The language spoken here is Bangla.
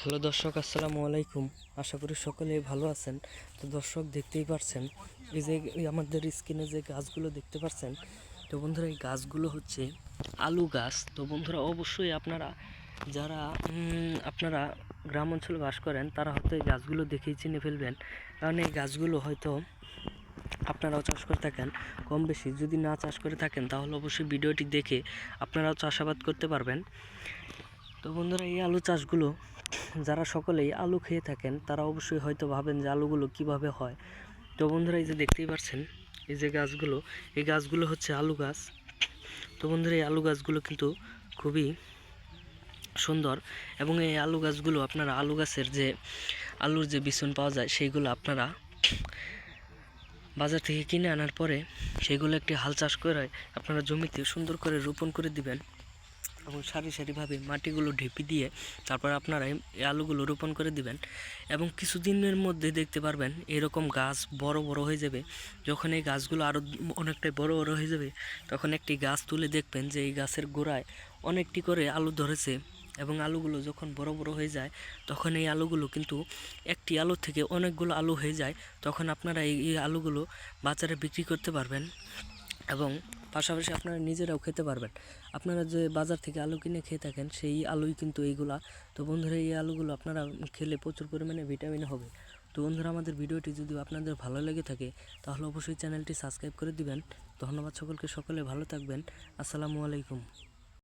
হ্যালো দর্শক, আসসালামু আলাইকুম। আশা করি সকলেই ভালো আছেন। তো দর্শক, দেখতেই পারছেন, এই যে আমাদের স্ক্রিনে যে গাছগুলো দেখতে পাচ্ছেন তো বন্ধুরা, এই গাছগুলো হচ্ছে আলু গাছ। তো বন্ধুরা, অবশ্যই আপনারা যারা আপনারা গ্রাম অঞ্চলে বাস করেন, তারা হয়তো এই গাছগুলো দেখেই চিনে ফেলবেন। কারণ এই গাছগুলো হয়তো আপনারাও চাষ করে থাকেন, কম বেশি। যদি না চাষ করে থাকেন, তাহলে অবশ্যই ভিডিওটি দেখে আপনারাও চাষাবাদ করতে পারবেন। তো বন্ধুরা, এই আলু চাষগুলো যারা সকলেই আলু খেয়ে থাকেন, তারা অবশ্যই হয়তো ভাবেন যে আলুগুলো কীভাবে হয়। তো বন্ধুরা, এই যে দেখতেই পাচ্ছেন, এই যে গাছগুলো, এই গাছগুলো হচ্ছে আলু গাছ। তো বন্ধুরা, এই আলু গাছগুলো কিন্তু খুবই সুন্দর এবং এই আলু গাছগুলো আপনারা, আলু গাছের যে আলুর যে বিছন পাওয়া যায়, সেইগুলো আপনারা বাজার থেকে কিনে আনার পরে সেগুলো একটি হাল চাষ করে আপনারা জমিতে সুন্দর করে রোপণ করে দিবেন। এবং সারি সারিভাবে মাটিগুলো ঢেপি দিয়ে তারপর আপনারা এই আলুগুলো রোপণ করে দিবেন এবং কিছুদিনের মধ্যে দেখতে পারবেন এরকম গাছ বড় বড় হয়ে যাবে। যখন এই গাছগুলো আরও অনেকটাই বড় বড় হয়ে যাবে, তখন একটি গাছ তুলে দেখবেন যে এই গাছের গোড়ায় অনেকটি করে আলু ধরেছে এবং আলুগুলো যখন বড় বড় হয়ে যায়, তখন এই আলুগুলো কিন্তু একটি আলু থেকে অনেকগুলো আলু হয়ে যায়। তখন আপনারা এই আলুগুলো বাজারে বিক্রি করতে পারবেন। এবং পাশাপাশি আপনারা নিজেরাও খেতে পারবেন। আপনারা যে বাজার থেকে আলু কিনে খেয়ে থাকেন, সেই আলুই কিন্তু এইগুলা। তো বন্ধুরা, এই আলুগুলো আপনারা খেলে প্রচুর পরিমাণে ভিটামিন হবে। তো বন্ধুরা, আমাদের ভিডিওটি যদি আপনাদের ভালো লেগে থাকে, তাহলে অবশ্যই চ্যানেলটি সাবস্ক্রাইব করে দিবেন। ধন্যবাদ সকলকে, সকলে ভালো থাকবেন। আসসালামু আলাইকুম।